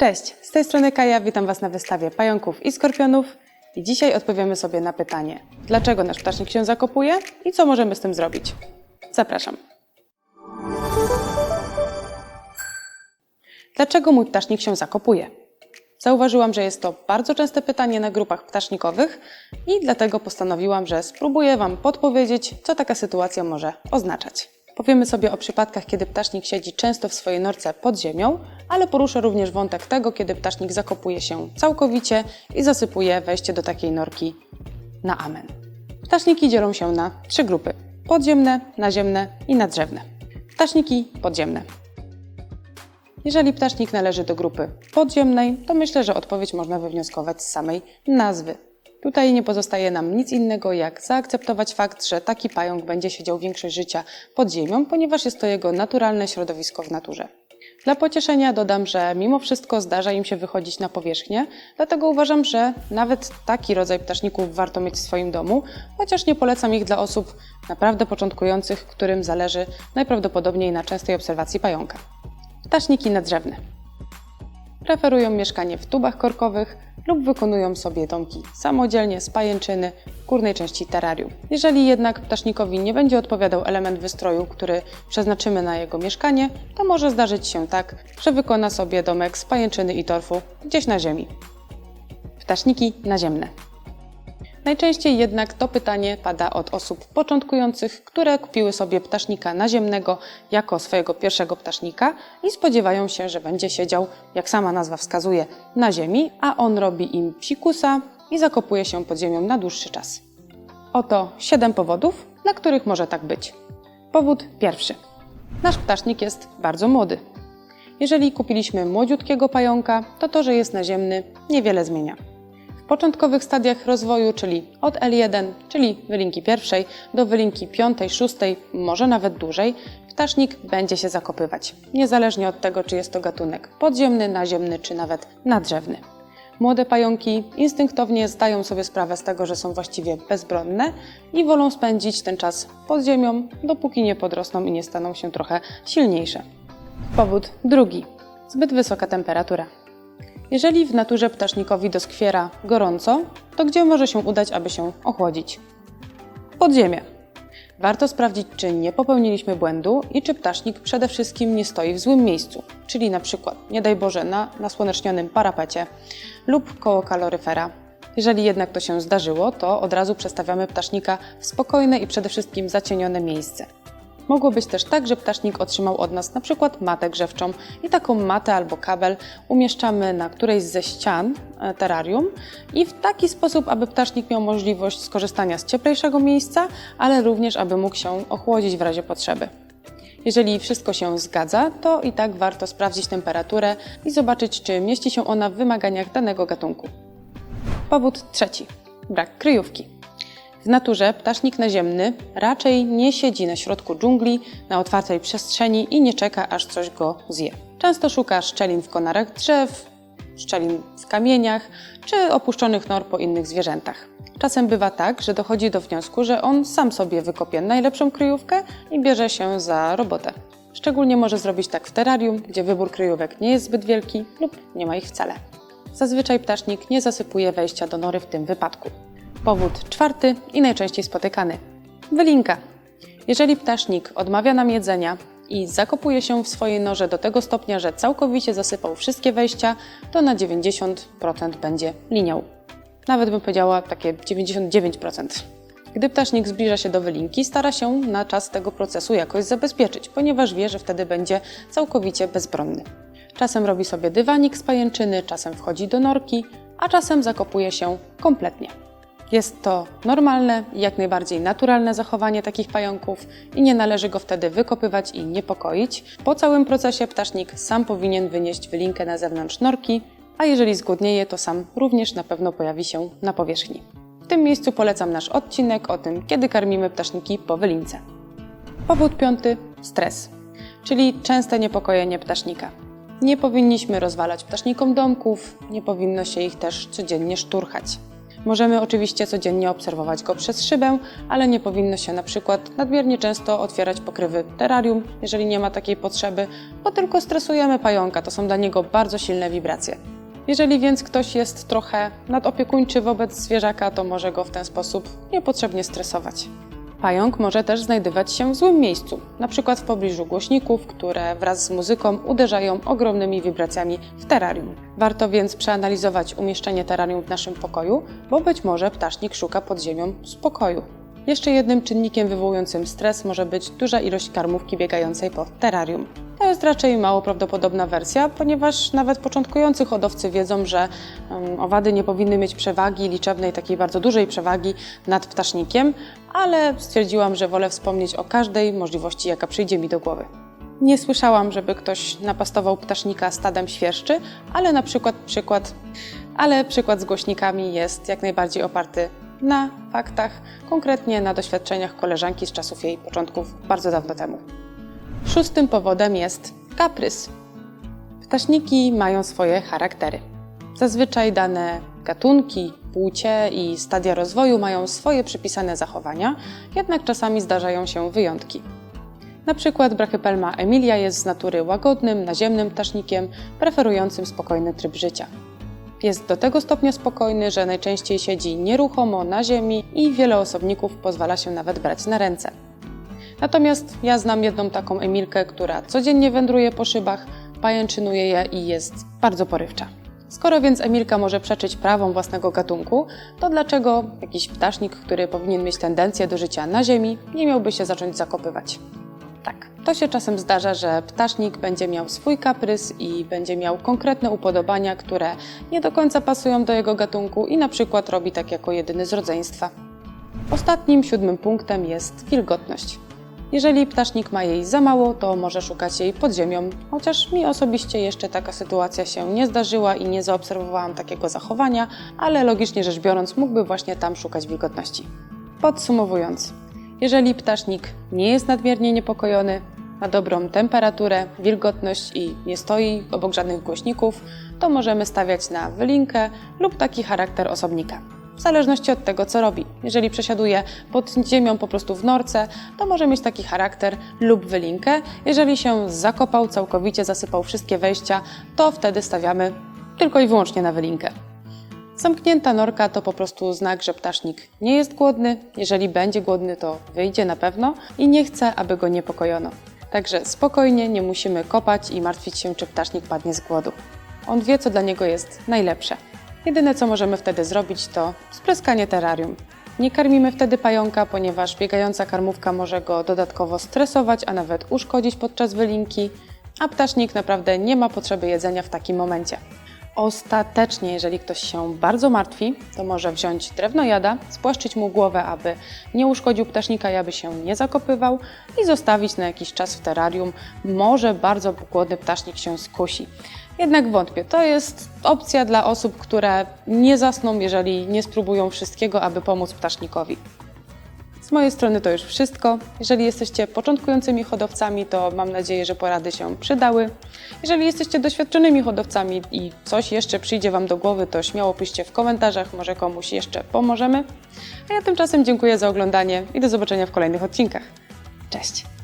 Cześć, z tej strony Kaja, witam Was na wystawie pająków i skorpionów. I dzisiaj odpowiemy sobie na pytanie, dlaczego nasz ptasznik się zakopuje i co możemy z tym zrobić. Zapraszam. Dlaczego mój ptasznik się zakopuje? Zauważyłam, że jest to bardzo częste pytanie na grupach ptasznikowych i dlatego postanowiłam, że spróbuję Wam podpowiedzieć, co taka sytuacja może oznaczać. Powiemy sobie o przypadkach, kiedy ptasznik siedzi często w swojej norce pod ziemią, ale poruszę również wątek tego, kiedy ptasznik zakopuje się całkowicie i zasypuje wejście do takiej norki na amen. Ptaszniki dzielą się na trzy grupy: podziemne, naziemne i nadrzewne. Ptaszniki podziemne. Jeżeli ptasznik należy do grupy podziemnej, to myślę, że odpowiedź można wywnioskować z samej nazwy. Tutaj nie pozostaje nam nic innego, jak zaakceptować fakt, że taki pająk będzie siedział większość życia pod ziemią, ponieważ jest to jego naturalne środowisko w naturze. Dla pocieszenia dodam, że mimo wszystko zdarza im się wychodzić na powierzchnię, dlatego uważam, że nawet taki rodzaj ptaszników warto mieć w swoim domu, chociaż nie polecam ich dla osób naprawdę początkujących, którym zależy najprawdopodobniej na częstej obserwacji pająka. Ptaszniki nadrzewne. Preferują mieszkanie w tubach korkowych lub wykonują sobie domki samodzielnie z pajęczyny w górnej części terrarium. Jeżeli jednak ptasznikowi nie będzie odpowiadał element wystroju, który przeznaczymy na jego mieszkanie, to może zdarzyć się tak, że wykona sobie domek z pajęczyny i torfu gdzieś na ziemi. Ptaszniki naziemne. Najczęściej jednak to pytanie pada od osób początkujących, które kupiły sobie ptasznika naziemnego jako swojego pierwszego ptasznika i spodziewają się, że będzie siedział, jak sama nazwa wskazuje, na ziemi, a on robi im psikusa i zakopuje się pod ziemią na dłuższy czas. Oto 7 powodów, dla których może tak być. Powód pierwszy. Nasz ptasznik jest bardzo młody. Jeżeli kupiliśmy młodziutkiego pająka, to to, że jest naziemny, niewiele zmienia. Początkowych stadiach rozwoju, czyli od L1, czyli wylinki pierwszej, do wylinki piątej, szóstej, może nawet dłużej, ptasznik będzie się zakopywać, niezależnie od tego, czy jest to gatunek podziemny, naziemny, czy nawet nadrzewny. Młode pająki instynktownie zdają sobie sprawę z tego, że są właściwie bezbronne i wolą spędzić ten czas pod ziemią, dopóki nie podrosną i nie staną się trochę silniejsze. Powód drugi. Zbyt wysoka temperatura. Jeżeli w naturze ptasznikowi doskwiera gorąco, to gdzie może się udać, aby się ochłodzić? Pod ziemię. Warto sprawdzić, czy nie popełniliśmy błędu i czy ptasznik przede wszystkim nie stoi w złym miejscu, czyli na przykład, nie daj Boże, na nasłonecznionym parapecie lub koło kaloryfera. Jeżeli jednak to się zdarzyło, to od razu przestawiamy ptasznika w spokojne i przede wszystkim zacienione miejsce. Mogło być też tak, że ptasznik otrzymał od nas na przykład matę grzewczą i taką matę albo kabel umieszczamy na którejś ze ścian e, terrarium i w taki sposób, aby ptasznik miał możliwość skorzystania z cieplejszego miejsca, ale również aby mógł się ochłodzić w razie potrzeby. Jeżeli wszystko się zgadza, to i tak warto sprawdzić temperaturę i zobaczyć, czy mieści się ona w wymaganiach danego gatunku. Powód trzeci. Brak kryjówki. W naturze ptasznik naziemny raczej nie siedzi na środku dżungli, na otwartej przestrzeni i nie czeka, aż coś go zje. Często szuka szczelin w konarach drzew, szczelin w kamieniach czy opuszczonych nor po innych zwierzętach. Czasem bywa tak, że dochodzi do wniosku, że on sam sobie wykopie najlepszą kryjówkę i bierze się za robotę. Szczególnie może zrobić tak w terrarium, gdzie wybór kryjówek nie jest zbyt wielki lub nie ma ich wcale. Zazwyczaj ptasznik nie zasypuje wejścia do nory w tym wypadku. Powód czwarty i najczęściej spotykany. Wylinka. Jeżeli ptasznik odmawia nam jedzenia i zakopuje się w swojej norze do tego stopnia, że całkowicie zasypał wszystkie wejścia, to na 90% będzie linią. Nawet bym powiedziała takie 99%. Gdy ptasznik zbliża się do wylinki, stara się na czas tego procesu jakoś zabezpieczyć, ponieważ wie, że wtedy będzie całkowicie bezbronny. Czasem robi sobie dywanik z pajęczyny, czasem wchodzi do norki, a czasem zakopuje się kompletnie. Jest to normalne i jak najbardziej naturalne zachowanie takich pająków i nie należy go wtedy wykopywać i niepokoić. Po całym procesie ptasznik sam powinien wynieść wylinkę na zewnątrz norki, a jeżeli zgłodnieje, to sam również na pewno pojawi się na powierzchni. W tym miejscu polecam nasz odcinek o tym, kiedy karmimy ptaszniki po wylince. Powód piąty stres, czyli częste niepokojenie ptasznika. Nie powinniśmy rozwalać ptasznikom domków, nie powinno się ich też codziennie szturchać. Możemy oczywiście codziennie obserwować go przez szybę, ale nie powinno się na przykład nadmiernie często otwierać pokrywy terrarium, jeżeli nie ma takiej potrzeby, bo tylko stresujemy pająka, to są dla niego bardzo silne wibracje. Jeżeli więc ktoś jest trochę nadopiekuńczy wobec zwierzaka, to może go w ten sposób niepotrzebnie stresować. Pająk może też znajdować się w złym miejscu, przykład w pobliżu głośników, które wraz z muzyką uderzają ogromnymi wibracjami w terrarium. Warto więc przeanalizować umieszczenie terrarium w naszym pokoju, bo być może ptasznik szuka pod ziemią spokoju. Jeszcze jednym czynnikiem wywołującym stres może być duża ilość karmówki biegającej po terrarium. To jest raczej mało prawdopodobna wersja, ponieważ nawet początkujący hodowcy wiedzą, że owady nie powinny mieć przewagi liczebnej, takiej bardzo dużej przewagi nad ptasznikiem, ale stwierdziłam, że wolę wspomnieć o każdej możliwości, jaka przyjdzie mi do głowy. Nie słyszałam, żeby ktoś napastował ptasznika stadem świerszczy, ale na przykład przykład, ale przykład z głośnikami jest jak najbardziej oparty na faktach, konkretnie na doświadczeniach koleżanki z czasów jej początków bardzo dawno temu. Szóstym powodem jest kaprys. Ptaszniki mają swoje charaktery. Zazwyczaj dane gatunki, płcie i stadia rozwoju mają swoje przypisane zachowania, jednak czasami zdarzają się wyjątki. Na przykład Brachypelma emilia jest z natury łagodnym, naziemnym ptasznikiem, preferującym spokojny tryb życia. Jest do tego stopnia spokojny, że najczęściej siedzi nieruchomo na ziemi i wiele osobników pozwala się nawet brać na ręce. Natomiast ja znam jedną taką Emilkę, która codziennie wędruje po szybach, pajęczynuje je i jest bardzo porywcza. Skoro więc Emilka może przeczyć prawom własnego gatunku, to dlaczego jakiś ptasznik, który powinien mieć tendencję do życia na ziemi, nie miałby się zacząć zakopywać? Tak, to się czasem zdarza, że ptasznik będzie miał swój kaprys i będzie miał konkretne upodobania, które nie do końca pasują do jego gatunku i na przykład robi tak jako jedyny z rodzeństwa. Ostatnim, siódmym punktem jest wilgotność. Jeżeli ptasznik ma jej za mało, to może szukać jej pod ziemią, chociaż mi osobiście jeszcze taka sytuacja się nie zdarzyła i nie zaobserwowałam takiego zachowania, ale logicznie rzecz biorąc mógłby właśnie tam szukać wilgotności. Podsumowując, jeżeli ptasznik nie jest nadmiernie niepokojony, ma dobrą temperaturę, wilgotność i nie stoi obok żadnych głośników, to możemy stawiać na wylinkę lub taki charakter osobnika. W zależności od tego, co robi. Jeżeli przesiaduje pod ziemią po prostu w norce, to może mieć taki charakter lub wylinkę. Jeżeli się zakopał, całkowicie zasypał wszystkie wejścia, to wtedy stawiamy tylko i wyłącznie na wylinkę. Zamknięta norka to po prostu znak, że ptasznik nie jest głodny. Jeżeli będzie głodny, to wyjdzie na pewno i nie chce, aby go niepokojono. Także spokojnie, nie musimy kopać i martwić się, czy ptasznik padnie z głodu. On wie, co dla niego jest najlepsze. Jedyne, co możemy wtedy zrobić, to spryskanie terrarium. Nie karmimy wtedy pająka, ponieważ biegająca karmówka może go dodatkowo stresować, a nawet uszkodzić podczas wylinki, a ptasznik naprawdę nie ma potrzeby jedzenia w takim momencie. Ostatecznie, jeżeli ktoś się bardzo martwi, to może wziąć drewno jada, spłaszczyć mu głowę, aby nie uszkodził ptasznika i aby się nie zakopywał i zostawić na jakiś czas w terrarium. Może bardzo głodny ptasznik się skusi. Jednak wątpię. To jest opcja dla osób, które nie zasną, jeżeli nie spróbują wszystkiego, aby pomóc ptasznikowi. Z mojej strony to już wszystko. Jeżeli jesteście początkującymi hodowcami, to mam nadzieję, że porady się przydały. Jeżeli jesteście doświadczonymi hodowcami i coś jeszcze przyjdzie Wam do głowy, to śmiało piszcie w komentarzach, może komuś jeszcze pomożemy. A ja tymczasem dziękuję za oglądanie i do zobaczenia w kolejnych odcinkach. Cześć!